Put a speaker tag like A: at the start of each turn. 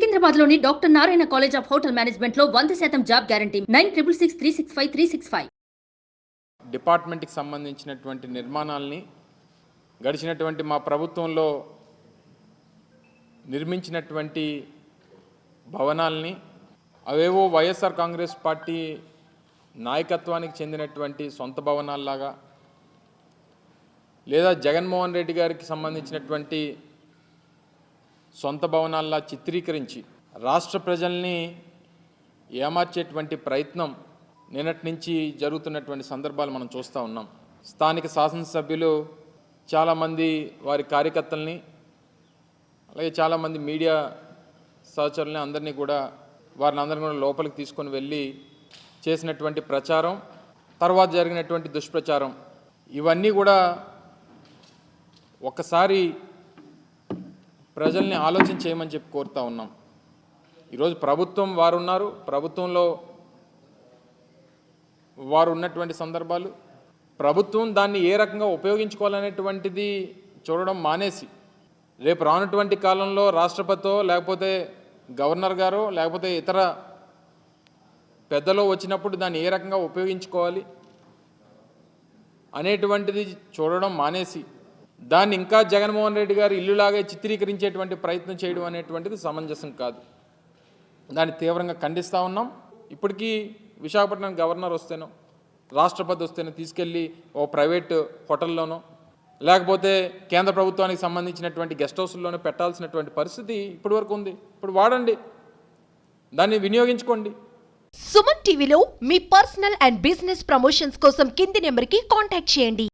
A: సికింద్రాబాద్లోని doctor Narayana college of hotel మేనేజ్మెంట్లో వంద శాతం job guarantee. Nine triple six three six five three six five.
B: డిపార్ట్మెంట్కి సంబంధించినటువంటి నిర్మాణాలని గడిచినటువంటి మా ప్రభుత్వంలో నిర్మించినటువంటి భవనాల్ని అవేవో వైఎస్ఆర్ కాంగ్రెస్ పార్టీ నాయకత్వానికి చెందినటువంటి సొంత భవనాల్లాగా లేదా జగన్మోహన్ రెడ్డి గారికి సంబంధించినటువంటి సొంత భవనాల్లా చిత్రీకరించి రాష్ట్ర ప్రజల్ని ఏమార్చేటువంటి ప్రయత్నం నిన్నటి నుంచి జరుగుతున్నటువంటి సందర్భాలు మనం చూస్తూ ఉన్నాం. స్థానిక శాసనసభ్యులు చాలామంది వారి కార్యకర్తల్ని అలాగే చాలామంది మీడియా సహచరుల్ని అందరినీ కూడా వారిని అందరిని కూడా లోపలికి తీసుకొని వెళ్ళి చేసినటువంటి ప్రచారం తర్వాత జరిగినటువంటి దుష్ప్రచారం ఇవన్నీ కూడా ఒక్కసారి ప్రజల్ని ఆలోచన చేయమని చెప్పి కోరుతా ఉన్నాం. ఈరోజు ప్రభుత్వం వారు ఉన్నారు ప్రభుత్వంలో వారు ఉన్నటువంటి సందర్భాలు ప్రభుత్వం దాన్ని ఏ రకంగా ఉపయోగించుకోవాలనేటువంటిది చూడడం మానేసి రేపు రానటువంటి కాలంలో రాష్ట్రపతితో లేకపోతే గవర్నర్ గారో లేకపోతే ఇతర పెద్దలో వచ్చినప్పుడు దాన్ని ఏ రకంగా ఉపయోగించుకోవాలి అనేటువంటిది చూడడం మానేసి దాన్ని ఇంకా జగన్మోహన్ రెడ్డి గారు ఇల్లులాగే చిత్రీకరించేటువంటి ప్రయత్నం చేయడం అనేటువంటిది సమంజసం కాదు. దాన్ని తీవ్రంగా ఖండిస్తూ ఉన్నాం. ఇప్పటికీ విశాఖపట్నం గవర్నర్ వస్తేనో రాష్ట్రపతి వస్తేనో తీసుకెళ్ళి ఓ ప్రైవేట్ హోటల్లోనో లేకపోతే కేంద్ర ప్రభుత్వానికి సంబంధించినటువంటి గెస్ట్ హౌస్లోనో పెట్టాల్సినటువంటి పరిస్థితి ఇప్పటి వరకు ఉంది. ఇప్పుడు వాడండి. దాన్ని వినియోగించుకోండి.
C: సుమన్ టీవీలో మీ పర్సనల్ అండ్ బిజినెస్ ప్రమోషన్స్ కోసం కింది నెంబర్కి కాంటాక్ట్ చేయండి.